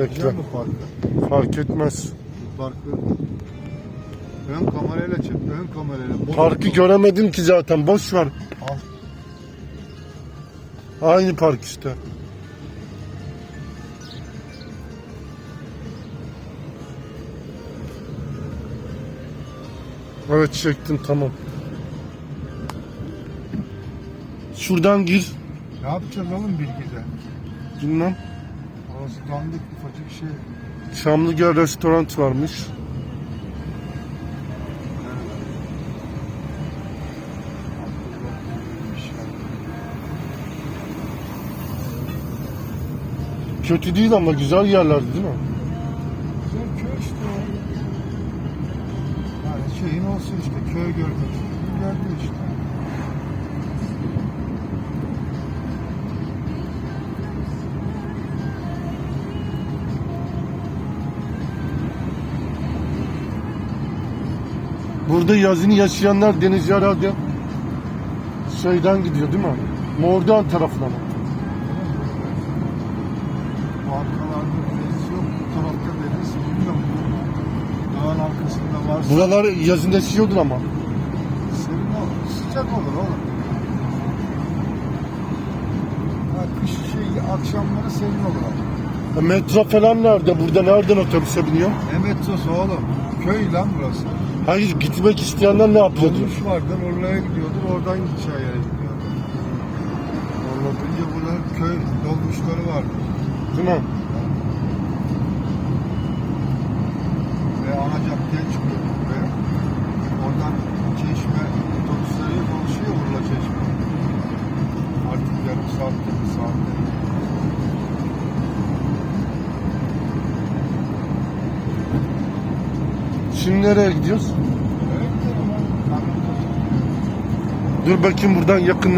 Bekle. Fark etmez. Parkı ön kamerayla çek. Ön kamerayla. Boş- Parkı göremedim ki zaten. Boş ver. Al. Aynı park işte. Evet çektim tamam. Şuradan gir. Ne yapacağız oğlum bilgide? Bilmem. Orası dandik ufacık şey. Çamlıgöl restoran varmış. Kötü değil ama güzel yerlerdi değil mi? Güzel köy işte. Yani şeyin olsun işte köy görmek. Gördü işte. Burada yazını yaşayanlar denizci herhalde şeyden gidiyor değil mi? Mordoğan tarafına mı? Bu arkalarda deniz yok. Bu tarafta deniz bilmiyorum. Dağın arkasında varsa Buralar yazın esiyordur ama. serin olur. Sıcak olur oğlum. Ha, kış şey akşamları serin olur ama. E, metro falan nerede? Burada nereden otobüse biniyor? Ne metrosu oğlum? Köy lan burası. Hayır gitmek isteyenler ne yapıyordur? Dolmuş vardır oraya gidiyordur oradan gideceği yere gidiyordur. Anlatınca burada köy dolmuşları vardır. Değil mi? Şimdi nereye gidiyoruz? Dur bakayım buradan yakın